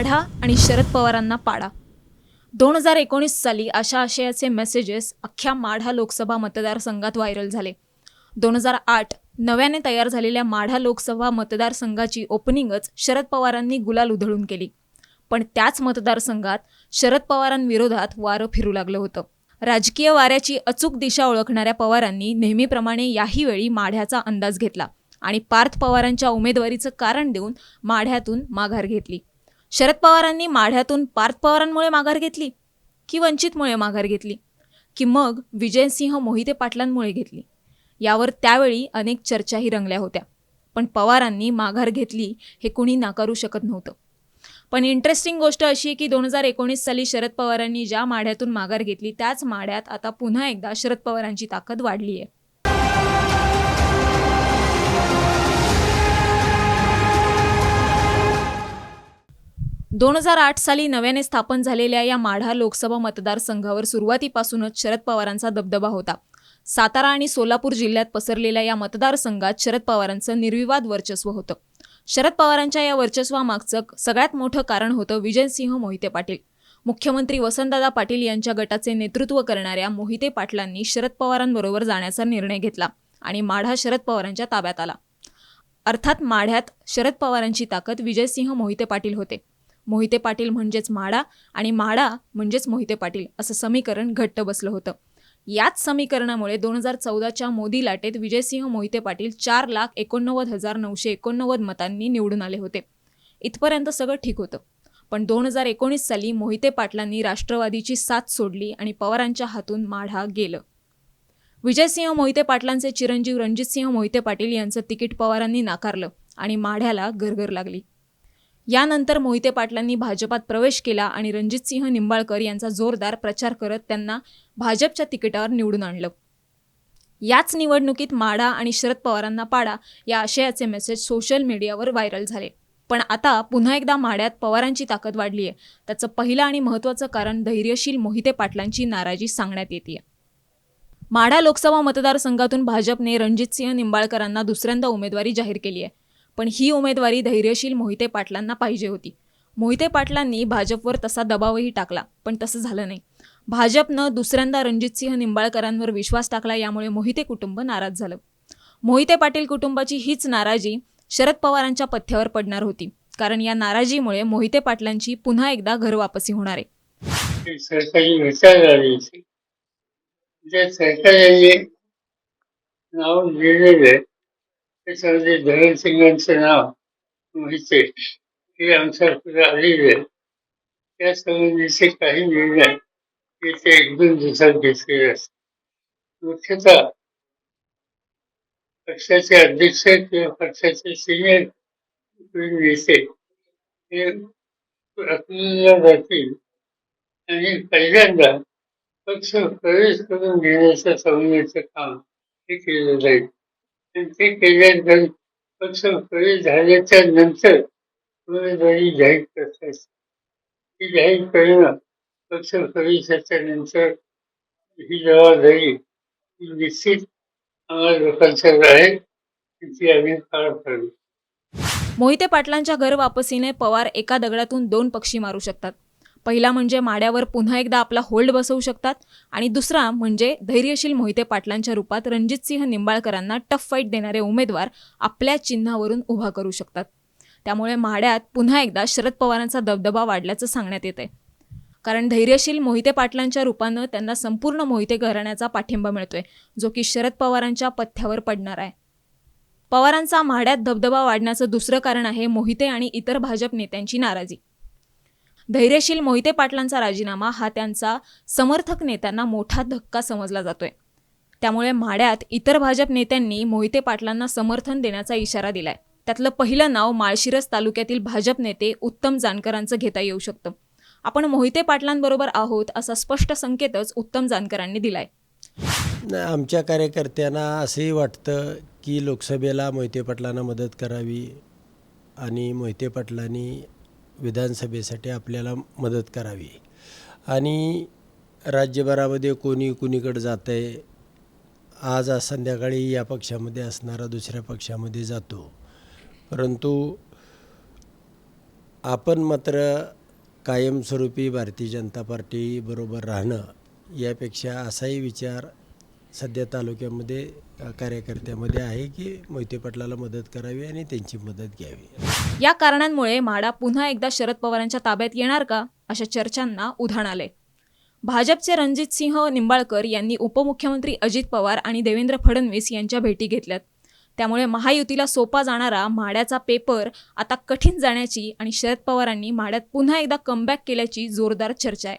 माढा आणि शरद पवारांना पाडा. दोन हजार एकोणीस साली अशा आशयाचे मेसेजेस अख्ख्या माढा लोकसभा मतदारसंघात व्हायरल झाले. दोन हजार आठ नव्याने तयार झालेल्या माढा लोकसभा मतदारसंघाची ओपनिंगच शरद पवारांनी गुलाल उधळून केली. पण त्याच मतदारसंघात शरद पवारांविरोधात वारं फिरू लागलं होतं. राजकीय वाऱ्याची अचूक दिशा ओळखणाऱ्या पवारांनी नेहमीप्रमाणे याही वेळी माढ्याचा अंदाज घेतला आणि पार्थ पवारांच्या उमेदवारीचं कारण देऊन माढ्यातून माघार घेतली. शरद पवारांनी माढ्यातून पार्थ पवारांमुळे माघार घेतली की वंचितमुळे माघार घेतली? की मग विजयसिंह मोहिते पाटलांमुळे घेतली? यावर त्यावेळी अनेक चर्चाही रंगल्या होत्या. पण पवारांनी माघार घेतली हे कुणी नाकारू शकत नव्हतं. पण इंटरेस्टिंग गोष्ट अशी आहे की दोन हजार एकोणीस साली शरद पवारांनी ज्या माढ्यातून माघार घेतली त्याच माढ्यात आता पुन्हा एकदा शरद पवारांची ताकद वाढली आहे दोन हजार आठ साली नव्याने स्थापन झालेल्या या माढा लोकसभा मतदारसंघावर सुरुवातीपासूनच शरद पवारांचा दबदबा होता. सातारा आणि सोलापूर जिल्ह्यात पसरलेल्या या मतदारसंघात शरद पवारांचं निर्विवाद वर्चस्व होतं. शरद पवारांच्या या वर्चस्वामागचं सगळ्यात मोठं कारण होतं विजयसिंह मोहिते पाटील. मुख्यमंत्री वसंतदादा पाटील यांच्या गटाचे नेतृत्व करणाऱ्या मोहिते पाटलांनी शरद पवारांबरोबर जाण्याचा निर्णय घेतला आणि माढा शरद पवारांच्या ताब्यात आला. अर्थात माढ्यात शरद पवारांची ताकद विजयसिंह मोहिते पाटील होते. मोहिते पाटील म्हणजेच म्हाडा आणि म्हाडा म्हणजेच मोहिते पाटील असं समीकरण घट्ट बसलं होतं. याच समीकरणामुळे दोन हजार चौदाच्या मोदी लाटेत विजयसिंह मोहिते पाटील चार लाख एकोणनव्वद हजार नऊशे एकोणनव्वद मतांनी निवडून आले होते. इथपर्यंत सगळं ठीक होतं. पण दोन हजार एकोणीस साली मोहिते पाटलांनी राष्ट्रवादीची साथ सोडली आणि पवारांच्या हातून माढा गेलं. विजयसिंह मोहिते पाटलांचे चिरंजीव रणजितसिंह मोहिते पाटील यांचं तिकीट पवारांनी नाकारलं आणि माढ्याला घरघर लागली. यानंतर मोहिते पाटलांनी भाजपात प्रवेश केला आणि रणजितसिंह निंबाळकर यांचा जोरदार प्रचार करत त्यांना भाजपच्या तिकिटावर निवडून आणलं. याच निवडणुकीत माडा आणि शरद पवारांना पाडा या आशयाचे मेसेज सोशल मीडियावर व्हायरल झाले. पण आता पुन्हा एकदा माड्यात पवारांची ताकद वाढली आहे. त्याचं पहिलं आणि महत्त्वाचं कारण धैर्यशील मोहिते पाटलांची नाराजी सांगण्यात येते. माढा लोकसभा मतदारसंघातून भाजपने रणजितसिंह निंबाळकरांना दुसऱ्यांदा उमेदवारी जाहीर केली आहे. पण ही उमेदवारी धैर्यशील मोहिते पाटलांना पाहिजे होती. मोहिते पाटलांनी भाजपवर तसा दबावही टाकला पण तसं झालं नाही. भाजपनं दुसऱ्यांदा रणजितसिंह निंबाळकरांवर विश्वास टाकला यामुळे मोहिते कुटुंब नाराज झालं. मोहिते पाटील कुटुंबाची हीच नाराजी शरद पवारांच्या पथ्यावर पडणार होती कारण या नाराजीमुळे मोहिते पाटलांची पुन्हा एकदा घर वापसी होणार आहे. सरकारी सरकारने नाव लिहिलेलं आहे त्याच्यामध्ये धरणसिंगांचं नाव मोहिते हे आमच्याकडे आलेले आहे त्या संबंधीचे काही निर्णय येत्या एक दोन दिवसात घेतलेले असतात मुख्यतः पक्षाचे अध्यक्ष किंवा पक्षाचे सिनियर नेते हे आपल्याला जातील आणि पहिल्यांदा पक्ष प्रवेश करून घेण्याच्या संबंधीचं काम हे केलं जाईल. आणि ते केल्यानंतर पक्ष प्रवेश झाल्याच्यानंतर उमेदवारी जाहीर करतात ती जाहीर करणं पक्ष प्रवेशाच्या नंतर ही जबाबदारी ही निश्चित आम्हाला लोकांच्यावर आहे ती आम्ही पार पाडू. मोहिते पाटलांच्या घर वापसीने पवार एका दगडातून दोन पक्षी मारू शकतात. पहिला म्हणजे माड्यावर पुन्हा एकदा आपला होल्ड बसवू शकतात. आणि दुसरा म्हणजे धैर्यशील मोहिते पाटलांच्या रूपात रणजितसिंह निंबाळकरांना टफ फाईट देणारे उमेदवार आपल्या चिन्हावरून उभा करू शकतात. त्यामुळे माड्यात पुन्हा एकदा शरद पवारांचा दबदबा वाढल्याचं सांगण्यात येत आहे कारण धैर्यशील मोहिते पाटलांच्या रूपानं त्यांना संपूर्ण मोहिते घराण्याचा पाठिंबा मिळतोय जो की शरद पवारांच्या पथ्यावर पडणार आहे. पवारांचा म्हाड्यात धबधबा वाढण्याचं दुसरं कारण आहे मोहिते आणि इतर भाजप नेत्यांची नाराजी. धैर्यशील मोहिते पाटलांचा राजीनामा हा त्यांचा समर्थक नेत्यांना मोठा धक्का समजला जातोय. त्यामुळे म्हाड्यात इतर भाजप नेत्यांनी मोहिते पाटलांना समर्थन देण्याचा इशारा दिलाय. त्यातलं पहिलं नाव माळशिरस तालुक्यातील भाजप नेते उत्तम जानकरांचं घेता येऊ शकतं. आपण मोहिते पाटलांबरोबर आहोत असा स्पष्ट संकेतच उत्तम जानकरांनी दिलाय. आमच्या कार्यकर्त्यांना असंही वाटतं की लोकसभेला मोहिते पाटलांना मदत करावी आणि मोहिते पाटलांनी विधानसभेसाठी आपल्याला मदत करावी. आणि राज्यभरामध्ये कोणी कुणीकडे जातं आहे आज आज संध्याकाळी या पक्षामध्ये असणारा दुसऱ्या पक्षामध्ये जातो. परंतु आपण मात्र कायमस्वरूपी भारतीय जनता पार्टीबरोबर राहणं यापेक्षा असाही विचार सध्या तालुक्यामध्ये कार्यकर्त्यामध्ये आहे की मोहिते पाटलाला मदत करावी आणि त्यांची मदत घ्यावी. या कारणांमुळे म्हाडा पुन्हा एकदा शरद पवारांच्या ताब्यात येणार का अशा चर्चांना उधाण आले भाजपचे रणजित सिंह निंबाळकर यांनी उपमुख्यमंत्री अजित पवार आणि देवेंद्र फडणवीस यांच्या भेटी घेतल्यात. त्यामुळे महायुतीला सोपा जाणारा म्हाड्याचा पेपर आता कठीण जाण्याची आणि शरद पवारांनी म्हाड्यात पुन्हा एकदा कमबॅक केल्याची जोरदार चर्चा आहे.